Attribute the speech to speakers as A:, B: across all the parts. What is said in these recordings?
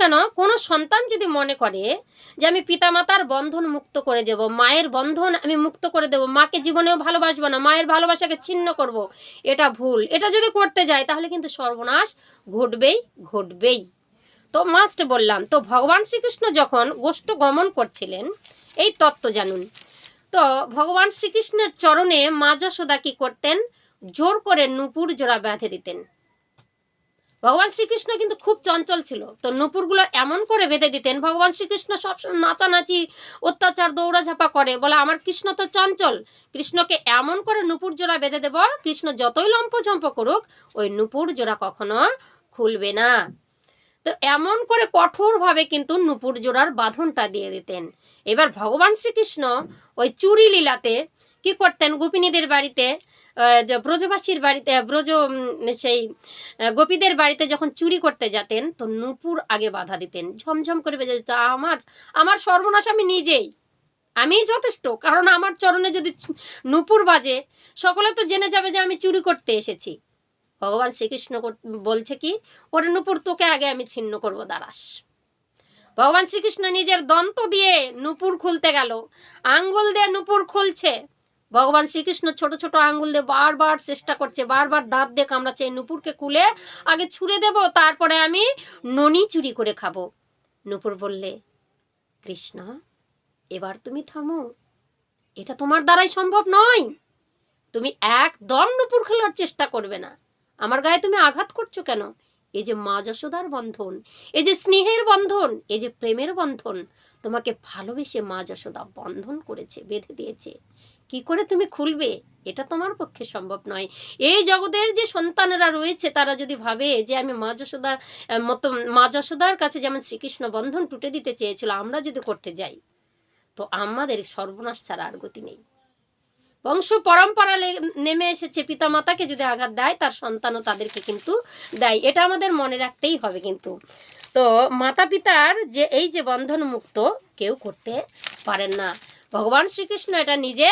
A: কেন? কোনো সন্তান যদি মনে করে যে আমি পিতামাতার বন্ধন মুক্ত করে দেব, মায়ের বন্ধন আমি মুক্ত করে দেব, মাকে জীবনেও ভালোবাসবো না, মায়ের ভালোবাসাকে ছিন্ন করব, এটা ভুল। এটা যদি করতে যায়, তাহলে কিন্তু সর্বনাশ ঘটবেই ঘটবেই। তো মাস্ট বললাম। তো ভগবান শ্রীকৃষ্ণ যখন গোষ্ঠ গমন করছিলেন, এই তত্ত্ব জানুন। তো ভগবান শ্রীকৃষ্ণের চরণে মা যশোদা কি করতেন? জোর করে নুপুর জোড়া বেঁধে দিতেন। ভগবান শ্রীকৃষ্ণ কিন্তু খুব চঞ্চল ছিল। তো নুপুরগুলো এমন করে বেঁধে দিতেন, ভগবান শ্রীকৃষ্ণ সব নাচানাচি, অত্যাচার, দৌড়াঝাপা করে, বলে আমার কৃষ্ণ তো চঞ্চল। কৃষ্ণকে এমন করে নুপুর জোড়া বেঁধে দেব, কৃষ্ণ যতই লম্পঝম্প করুক, ওই নুপুর জোড়া কখনো খুলবে না। তো এমন করে কঠোরভাবে কিন্তু নুপুর জোড়ার বাঁধনটা দিয়ে দিতেন। এবার ভগবান শ্রীকৃষ্ণ ওই চুরি লীলাতে কি করতেন, গোপিনীদের বাড়িতে? ব্রজবাসীর বাড়িতে ব্রজ সেই গোপীদের বাড়িতে যখন চুরি করতে যেতেন, তো নুপুর আগে বাধা দিতেন। ঝমঝম করে বেজে যেত, আমার আমার সর্বনাশ আমি নিজেই। আমি যথেষ্ট। কারণ আমার চরণে যদি নুপুর বাজে, সকলে তো জেনে যাবে যে আমি চুরি করতে এসেছি। ভগবান শ্রীকৃষ্ণ বলছে কি, ওরে নুপুর, তোকে আগে আমি ছিন্ন করব, দাঁড়াস। ভগবান শ্রীকৃষ্ণ নিজের দন্ত দিয়ে নুপুর খুলতে গেল। আঙ্গুল দিয়ে নুপুর খুলছে। ভগবান শ্রীকৃষ্ণ ছোট ছোট আঙ্গুল দিয়ে বারবার চেষ্টা করছে, বারবার দাঁত দিয়ে কামড়াচ্ছে এই নুপুরকে কুলে আগে ছুঁড়ে দেব, তারপরে আমি ননি চুরি করে খাব। নুপুর বললে, কৃষ্ণ, এবার তুমি থামো। এটা তোমার দ্বারাই সম্ভব নয়। তুমি একদম নুপুর খেলার চেষ্টা করবে না। আমার গায়ে তুমি আঘাত করছ কেন? এই যে মা যশোদার বন্ধন, এই যে স্নেহের বন্ধন, এই যে প্রেমের বন্ধন, তোমাকে ভালোবেসে মা যশোদা বন্ধন করেছে, বেঁধে দিয়েছে। কি করে তুমি খুলবে? এটা তোমার পক্ষে সম্ভব নয়। এই জগতের যে সন্তানেরা রয়েছে, তারা যদি ভাবে যে আমি মা যশোদার মতো মা যশোদার কাছে যেমন শ্রীকৃষ্ণ বন্ধন টুটে দিতে চেয়েছিল, আমরা যদি করতে যাই, তো আমাদের সর্বনাশ ছাড়া আর গতি নেই। বংশ পরম্পরা নেমে এসেছে পিতা মাতাকে যদি আঘাত দেয়, তার সন্তানও তাদেরকে কিন্তু দেয়। এটা আমাদের মনে রাখতেই হবে কিন্তু। তো মাতা পিতার যে, এই যে বন্ধন মুক্ত কেউ করতে পারেন না। ভগবান শ্রীকৃষ্ণ এটা নিজে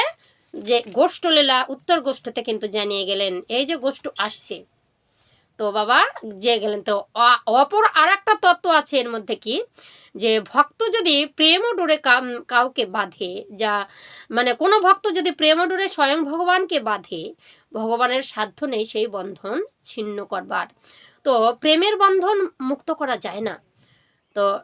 A: যে গোষ্ঠলীলা উত্তর গোষ্ঠতে কিন্তু জানিয়ে গেলেন, এই যে গোষ্ঠ আসছে। তো বাবা, যে গেলেন, তো অপর আর একটা তত্ত্ব আছে এর মধ্যে কি? যে ভক্ত যদি প্রেম ডোরে কাউকে বাঁধে, যা মানে কোনো ভক্ত যদি প্রেম ডোরে স্বয়ং ভগবানকে বাঁধে, ভগবানের সাধ্য নেই সেই বন্ধন ছিন্ন করবার। তো প্রেমের বন্ধন মুক্ত করা যায় না। তো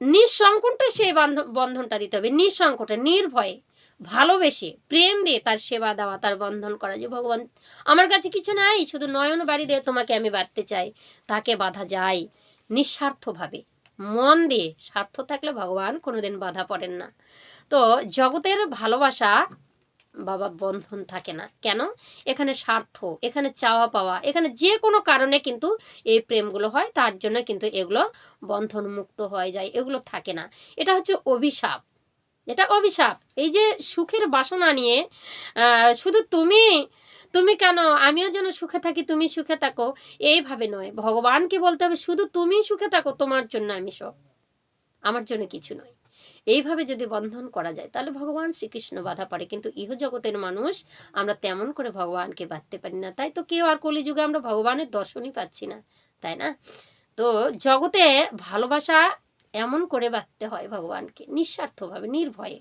A: নিঃসংকটে সেই বান্ধ- বন্ধনটা দিতে হবে। নিঃসংকটে নির্ভয়ে। ভালোবেসে, প্রেম দিয়ে তার সেবা দেওয়া, তার বন্ধন করা। যে ভগবান, আমার কাছে কিছু নাই, শুধু নয়ন বাড়ি দিয়ে তোমাকে আমি বাড়তে চাই। তাকে বাধা যায় নিঃস্বার্থভাবে। মন দিয়ে স্বার্থ থাকলে ভগবান কোনোদিন বাধা পড়েন না। তো জগতের ভালোবাসা বাবা বন্ধন থাকে না। কেন? এখানে স্বার্থ, এখানে চাওয়া পাওয়া, এখানে যে কোনো কারণে কিন্তু এই প্রেমগুলো হয়, তার জন্য কিন্তু এগুলো বন্ধন মুক্ত হয়ে যায়, এগুলো থাকে না। এটা হচ্ছে অভিশাপ। এটা অভিশাপ। এই যে সুখের বাসনা নিয়ে শুধু তুমি তুমি কেন? আমিও যেন সুখে থাকি, তুমি সুখে থাকো। এইভাবে নয়। ভগবানকে বলতে হবে, শুধু তুমি সুখে থাকো, তোমার জন্য আমি সব। আমার জন্য কিছু নয়। এইভাবে যদি বন্ধন করা যায়, তাহলে ভগবান শ্রীকৃষ্ণ বাধা পড়ে। কিন্তু ইহ জগতের মানুষ, আমরা তেমন করে ভগবানকে বাঁধতে পারি না। তাই তো কেউ আর কলিযুগে আমরা ভগবানের দর্শনই পাচ্ছি না, তাই না? তো জগতে ভালোবাসা এমন করে বাঁধতে হয় ভগবানকে, নিঃস্বার্থভাবে, নির্ভয়ে।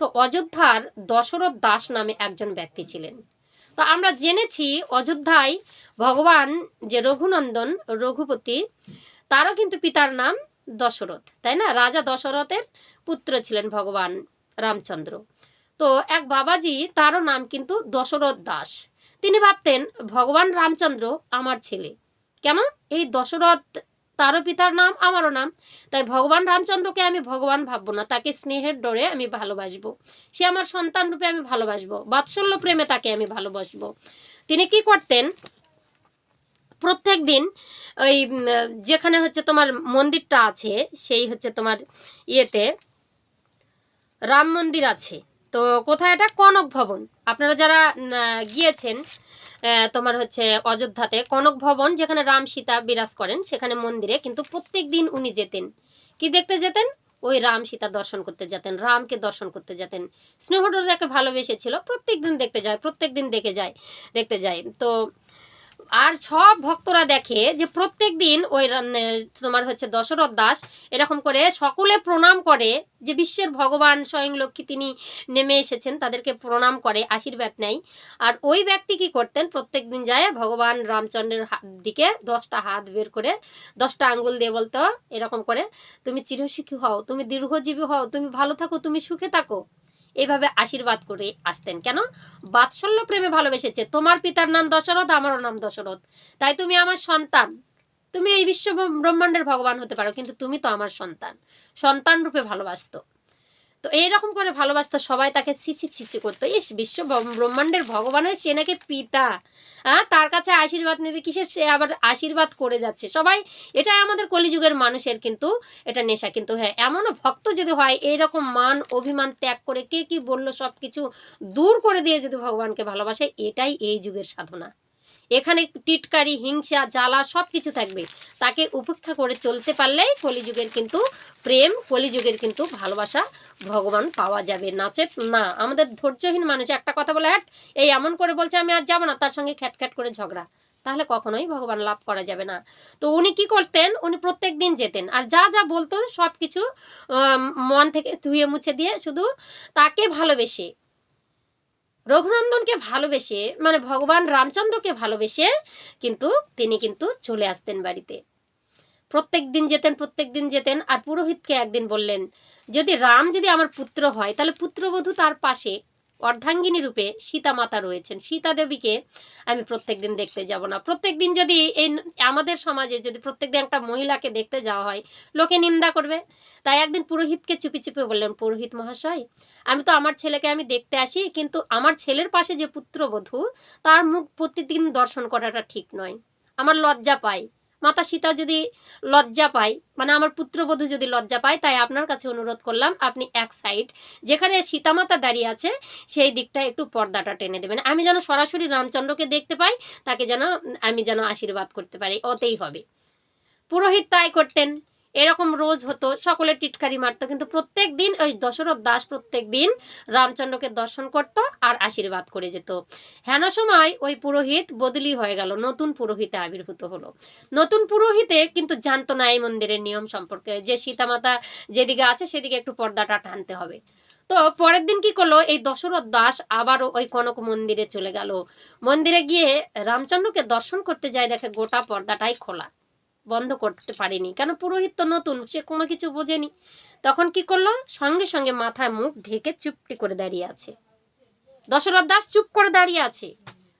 A: তো অযোধ্যার দশরথ দাস নামে একজন ব্যক্তি ছিলেন। তো আমরা জেনেছি অযোধ্যায় ভগবান যে রঘুনন্দন, রঘুপতি, তারও কিন্তু পিতার নাম দশরথ, তাই না? রাজা দশরথের পুত্র ছিলেন ভগবান রামচন্দ্র। তো এক বাবাজি, তারও নাম কিন্তু দশরথ দাস। তিনি ভাবতেন, ভগবান রামচন্দ্র আমার ছেলে। কেন? এই দশরথ তারও পিতার নাম, আমারও নাম। তাই ভগবান রামচন্দ্রকে আমি ভগবান ভাববো না, তাকে স্নেহের ডোরে আমি ভালোবাসবো। সে আমার সন্তান রূপে আমি ভালোবাসবো, বাৎসল্য প্রেমে তাকে আমি ভালোবাসবো। তিনি কি করতেন? প্রত্যেক দিন ওই যেখানে হচ্ছে তোমার মন্দিরটা আছে, সেই হচ্ছে তোমার ইয়েতে রাম মন্দির আছে। তো কোথায় এটা? কনক ভবন। আপনারা যারা গিয়েছেন তোমার হচ্ছে অযোধ্যাতে কনক ভবন যেখানে রাম সীতা বিরাজ করেন, সেখানে মন্দিরে কিন্তু প্রত্যেক দিন উনি যেতেন। কি দেখতে যেতেন? ওই রাম সীতা দর্শন করতে যেতেন, রামকে দর্শন করতে যেতেন। স্নেহটা যাকে ভালোবেসেছিল প্রত্যেক দিন দেখতে যায় প্রত্যেক দিন দেখে যায়, দেখতে যায়। তো আর সব ভক্তরা দেখে যে প্রত্যেক দিন ওই তোমার হচ্ছে দশরথ দাস এরকম করে সকলে প্রণাম করে যে বিশ্বের ভগবান স্বয়ং লক্ষ্মী তিনি নেমে এসেছেন, তাদেরকে প্রণাম করে, আশীর্বাদ নেয়। আর ওই ব্যক্তি কি করতেন, প্রত্যেক দিন যায় ভগবান রামচন্দ্রের দিকে দশটা হাত বের করে, দশটা আঙ্গুল দিয়ে বলতো এরকম করে, তুমি চিরসুখী হও, তুমি দীর্ঘজীবী হও, তুমি ভালো থাকো, তুমি সুখে থাকো। এইভাবে আশীর্বাদ করে আসতেন। কেন? বাৎসল্য প্রেমে ভালোবেসেছে। তোমার পিতার নাম দশরথ, আমারও নাম দশরথ। তাই তুমি আমার সন্তান। তুমি এই বিশ্ব ব্রহ্মাণ্ডের ভগবান হতে পারো, কিন্তু তুমি তো আমার সন্তান। সন্তান রূপে ভালোবাসতো। তো এইরকম করে ভালোবাসতো সবাই, তাকে ছিছি ছিছি করতো। ইস, বিশ্ব ব্রহ্মাণ্ডের ভগবানের সে নাকি পিতা। হ্যাঁ তার কাছে আশীর্বাদ নেবে, কিসের সে আবার আশীর্বাদ করে যাচ্ছে? সবাই এটা আমাদের কলিযুগের মানুষের কিন্তু এটা নেশা। কিন্তু হ্যাঁ এমনও ভক্ত যদি হয়, এইরকম মান, অভিমান ত্যাগ করে কে কি বলল সব কিছু দূর করে দিয়ে যদি ভগবানকে ভালোবাসে, এটাই এই যুগের সাধনা। এখানে টিটকারি, হিংসা, জ্বালা সব কিছু থাকবে। তাকে উপেক্ষা করে চলতে পারলেই কলিযুগের কিন্তু প্রেম, কলিযুগের কিন্তু ভালোবাসা ভগবান পাওয়া যাবে। নাচে না, আমাদের ধৈর্যহীন মানুষ, একটা কথা বলে হ্যাট এই এমন করে বলছে, আমি আর যাব না। তার সঙ্গে খ্যাট খ্যাট করে ঝগড়া। তাহলে কখনোই ভগবান লাভ করা যাবে না। তো উনি কি করতেন? উনি প্রত্যেক দিন যেতেন। আর যা যা বলতো সব কিছু মন থেকে ধুয়ে মুছে দিয়ে শুধু তাকে ভালোবেসে রঘুনন্দনকে ভালোবেসে মানে ভগবান রামচন্দ্রকে ভালোবেসে কিন্তু তিনি কিন্তু চলে আসতেন বাড়িতে। প্রত্যেক দিন যেতেন, প্রত্যেক দিন যেতেন আর পুরোহিতকে একদিন বললেন, যদি রাম যদি আমার পুত্র হয়, তাহলে পুত্রবধূ তার পাশে অর্ধাঙ্গিনী রূপে সীতা মাতা রয়েছেন। সীতা দেবীকে আমি প্রত্যেক দিন দেখতে যাব না। প্রত্যেক দিন যদি এই আমাদের সমাজে যদি প্রত্যেক দিন একটা মহিলাকে দেখতে যাওয়া হয়, লোকে নিন্দা করবে। তাই একদিন পুরোহিতকে চুপি চুপি বললেন, পুরোহিত মহাশয়, আমি তো আমার ছেলেকে আমি দেখতে আসি, কিন্তু আমার ছেলের পাশে যে পুত্রবধূ, তার মুখ প্রতিদিন দর্শন করাটা ঠিক নয়। আমার লজ্জা পায়। মাতা সীতা যদি লজ্জা পায় মানে আমার পুত্রবধূ যদি লজ্জা পায়, তাই আপনার কাছে অনুরোধ করলাম, আপনি এক সাইড, যেখানে সীতা মাতা দাঁড়িয়ে আছে, সেই দিকটা একটু পর্দাটা টেনে দেবেন। আমি যেন সরাসরি রামচন্দ্রকে দেখতে পাই, তাকে যেন আমি যেন আশীর্বাদ করতে পারি অতেই হবে। পুরোহিত তাই করতেন। এরকম রোজ হতো, সকলে টিটকারি মারতো, কিন্তু প্রত্যেক দিন ওই দশরথ দাস প্রত্যেক দিন রামচন্দ্রকে দর্শন করত আর আশীর্বাদ করে যেত। হেন সময় ওই পুরোহিত বদলি হয়ে গেল, নতুন পুরোহিতে আবির্ভূত হলো। নতুন পুরোহিতে কিন্তু জানতো না এই মন্দিরের নিয়ম সম্পর্কে, যে সীতামাতা যেদিকে আছে সেদিকে একটু পর্দাটা টানতে হবে। তো পরের দিন কি করল, এই দশরথ দাস আবারও ওই কনক মন্দিরে চলে গেল। মন্দিরে গিয়ে রামচন্দ্রকে দর্শন করতে যায়, দেখে গোটা পর্দাটাই খোলা। বন্ধ করতে পারেনি। কেন? পুরোহিত তো নতুন, সে কোনো কিছু বোঝেনি। তখন কি করল? সঙ্গে সঙ্গে মাথায় মুখ ঢেকে চুপটি করে দাঁড়িয়ে আছে। দশরথ দাস চুপ করে দাঁড়িয়ে আছে।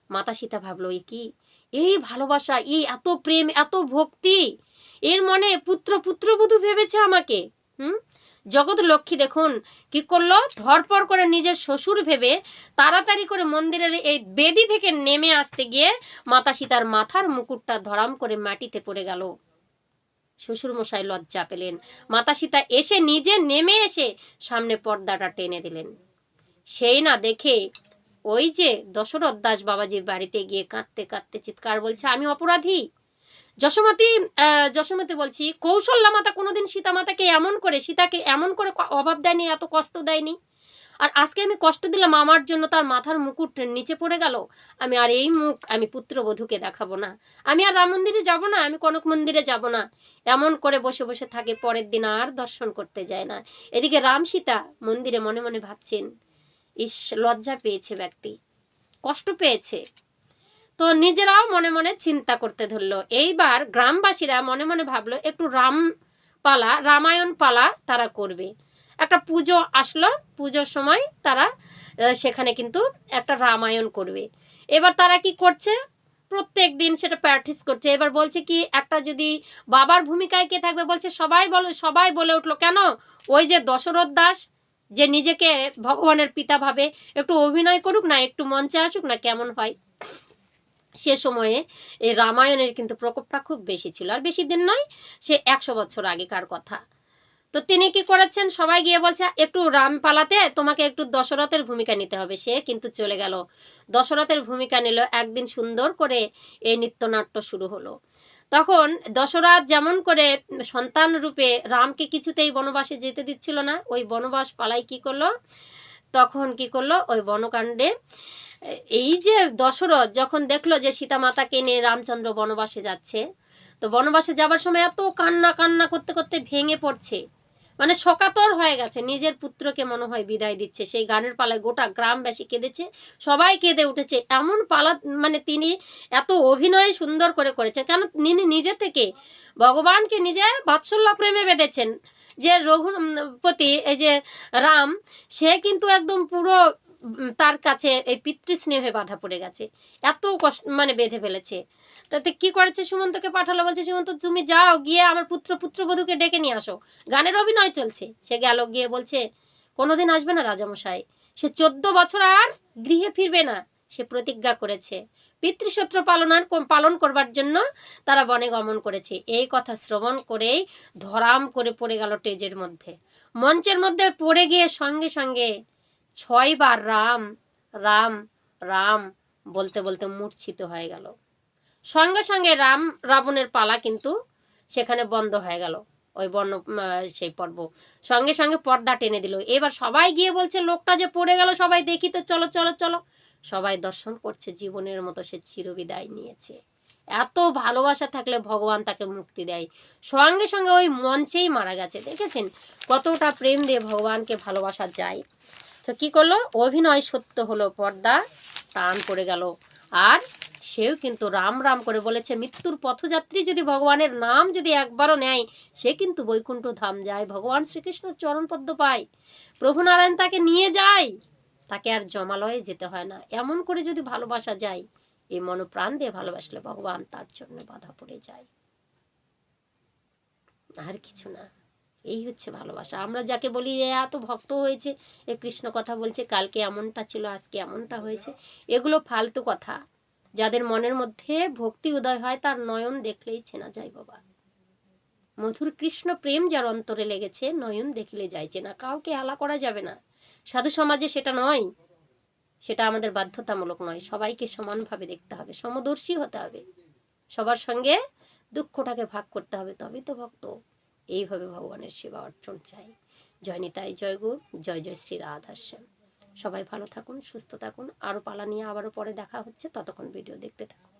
A: মাতা সীতা ভাবলো, এ কি? এই ভালোবাসা, এই এত প্রেম, এত ভক্তি। এর মনে পুত্র পুত্রবধূ ভেবেছে আমাকে। হুম? জগৎ লক্ষ্মী দেখুন কি করল? ধরপর করে নিজের শ্বশুর ভেবে তাড়াতাড়ি করে মন্দিরের এই বেদি থেকে নেমে আসতে গিয়ে মাতা সীতার মাথার মুকুটটা ধরাম করে মাটিতে পড়ে গেল। শ্বশুর মশাই লজ্জা পেলেন। মাতা সীতা এসে নিজে নেমে এসে সামনে পর্দাটা টেনে দিলেন। সেই না দেখে ওই যে দশরথ দাস বাবাজির বাড়িতে গিয়ে কাঁদতে কাঁদতে চিৎকার বলছে, আমি অপরাধী! যশোমতী যশোমতী বলছি কৌশল্যা মাতা কোনোদিন সীতা মাতাকে এমন করে, সীতাকে এমন করে অভাব দেয়নি, এত কষ্ট দেয়নি। আর আজকে আমি কষ্ট দিলাম আমার জন্য, তার মাথার মুকুট নিচে পড়ে গেল। আমি আর এই মুখ, আমি পুত্রবধূকে দেখাবো না। আমি আর রাম মন্দিরে যাব না, আমি কনক মন্দিরে যাব না। এমন করে বসে বসে থাকে, পরের দিন আর দর্শন করতে যায় না। এদিকে রাম সীতা মন্দিরে মনে মনে ভাবছেন, ইস, লজ্জা পেয়েছে ব্যক্তি। কষ্ট পেয়েছে। তো নিজেরাও মনে মনে চিন্তা করতে ধরলো। এইবার গ্রামবাসীরা মনে মনে ভাবলো, একটু রাম পালা, রামায়ণ পালা তারা করবে। একটা পুজো আসলো, পুজোর সময় তারা সেখানে কিন্তু একটা রামায়ণ করবে। এবার তারা কি করছে? প্রত্যেক দিন সেটা প্র্যাকটিস করছে। এবার বলছে কি, একটা যদি বাবার ভূমিকায় কে থাকবে বলছে, সবাই বলো, সবাই বলে উঠল, কেন? ওই যে দশরথ দাস, যে নিজেকে ভগবানের পিতা ভাবে, একটু অভিনয় করুক না, একটু মঞ্চে আসুক না, কেমন হয়? সে সময়ে এই রামায়ণের কিন্তু প্রকোপটা খুব বেশি ছিল। আর বেশি দিন নয়, সে একশো বছর আগেকার কথা। তো তিনি কি করেছেন? সবাই গিয়ে বলছে, একটু রাম পালাতে, তোমাকে একটু দশরথের ভূমিকা নিতে হবে। সে কিন্তু চলে গেল। দশরথের ভূমিকা নিল, একদিন সুন্দর করে এই নৃত্যনাট্য শুরু হলো। তখন দশরথ যেমন করে সন্তান রূপে রামকে কিছুতেই বনবাসে যেতে দিচ্ছিল না, ওই বনবাস পালাই কি করল? তখন কি করল? ওই বনকাণ্ডে এই যে দশরথ যখন দেখল যে সীতা মাতাকে নিয়ে রামচন্দ্র বনবাসে যাচ্ছে, তো বনবাসে যাবার সময় এত কান্না কান্না করতে করতে ভেঙে পড়ছে। মানে শোকাতর হয়ে গেছে, নিজের পুত্রকে মনে হয় বিদায় দিচ্ছে। সেই গানের পালায় গোটা গ্রামবাসী কেঁদেছে, সবাই কেঁদে উঠেছে। এমন পালা মানে তিনি এত অভিনয় সুন্দর করে করেছেন। কেন? তিনি নিজে থেকে ভগবানকে নিজে বাৎসল্য প্রেমে বেঁধেছেন। যে রঘুপতি, এই যে রাম, সে কিন্তু একদম পুরো তার কাছে এই পিতৃস্নেহে বাধা পড়ে গেছে। এত কষ্ট মানে বেঁধে ফেলেছে। তাতে কি করেছে সুমন্তকে পাঠালো? বলছে, সুমন্ত, তুমি যাও, গিয়ে আমার পুত্র, পুত্রবধূকে ডেকে নিয়ে আসো। গানের অভিনয় চলছে। সে গেল, গিয়ে বলছে, কোনোদিন আসবে না রাজামশাই। সে চোদ্দ বছর আর গৃহে ফিরবে না। সে প্রতিজ্ঞা করেছে। পিতৃসূত্র পালনার পালন করবার জন্য তারা বনে গমন করেছে। এই কথা শ্রবণ করেই ধরাম করে পড়ে গেল টেজের মধ্যে। মঞ্চের মধ্যে পড়ে গিয়ে সঙ্গে সঙ্গে ছয়বার রাম রাম রাম বলতে বলতে মূর্ছিত হয়ে গেল। সঙ্গে সঙ্গে রাম রাবণের পালা কিন্তু সেখানে বন্ধ হয়ে গেল। ওই বর্ণ সেই পর্ব। সঙ্গে সঙ্গে পর্দা টেনে দিল। এবার সবাই গিয়ে বলছে, লোকটা যে পড়ে গেল, সবাই দেখি তো, চলো চলো চলো। সবাই দর্শন করছে, জীবনের মতো সে চিরবিদায় নিয়েছে। এত ভালোবাসা থাকলে ভগবান তাকে মুক্তি দেয়। সঙ্গে সঙ্গে ওই মঞ্চেই মারা গেছে। দেখেছেন? কতটা প্রেম দিয়ে ভগবানকে ভালোবাসা যায়। তো কি করল? অভিনয় সত্য হলো, পর্দা টান পড়ে গেল। আর সেও কিন্তু রাম রাম করে বলেছে, মৃত্যুর পথযাত্রী যদি ভগবানের নাম যদি একবারও নেয়, সে কিন্তু বৈকুণ্ঠ ধাম যায়। ভগবান শ্রীকৃষ্ণর চরণ পদ্ম পায়। প্রভু নারায়ণ তাকে নিয়ে যায়। তাকে আর জমালয়ে যেতে হয় না। এমন করে যদি ভালোবাসা যায় এই মনোপ্রাণ দিয়ে ভালোবাসলে ভগবান তার জন্য বাধা পড়ে যায়। আর কিছু না। এই হচ্ছে ভালোবাসা। আমরা যাকে বলি, এ এত ভক্ত হয়েছে, এ কৃষ্ণ কথা বলছে, কালকে এমনটা ছিল, আজকে এমনটা হয়েছে। এগুলো ফালতু কথা। যাদের মনের মধ্যে ভক্তি উদয় হয়, তার নয়ন দেখলেই চেনা যায় বাবা। মধুর কৃষ্ণ প্রেম যার অন্তরে লেগেছে, নয়ন দেখলে যায় চেনা। কাউকে আলা করা যাবে না। সাধু সমাজে সেটা নয়। সেটা আমাদের বাধ্যতামূলক নয়। সবাইকে সমানভাবে দেখতে হবে, সমদর্শী হতে হবে। সবার সঙ্গে দুঃখটাকে ভাগ করতে হবে, তবেই তো ভক্ত। এইভাবে ভগবানের সেবা অর্জন চাই। জয় নিতাই, জয় গুর জয় জয় শ্রী রাধাশ্যাম সবাই ভালো থাকুন, সুস্থ থাকুন। আরও পালা নিয়ে আবারও পরে দেখা হচ্ছে। ততক্ষণ ভিডিও দেখতে থাকুন।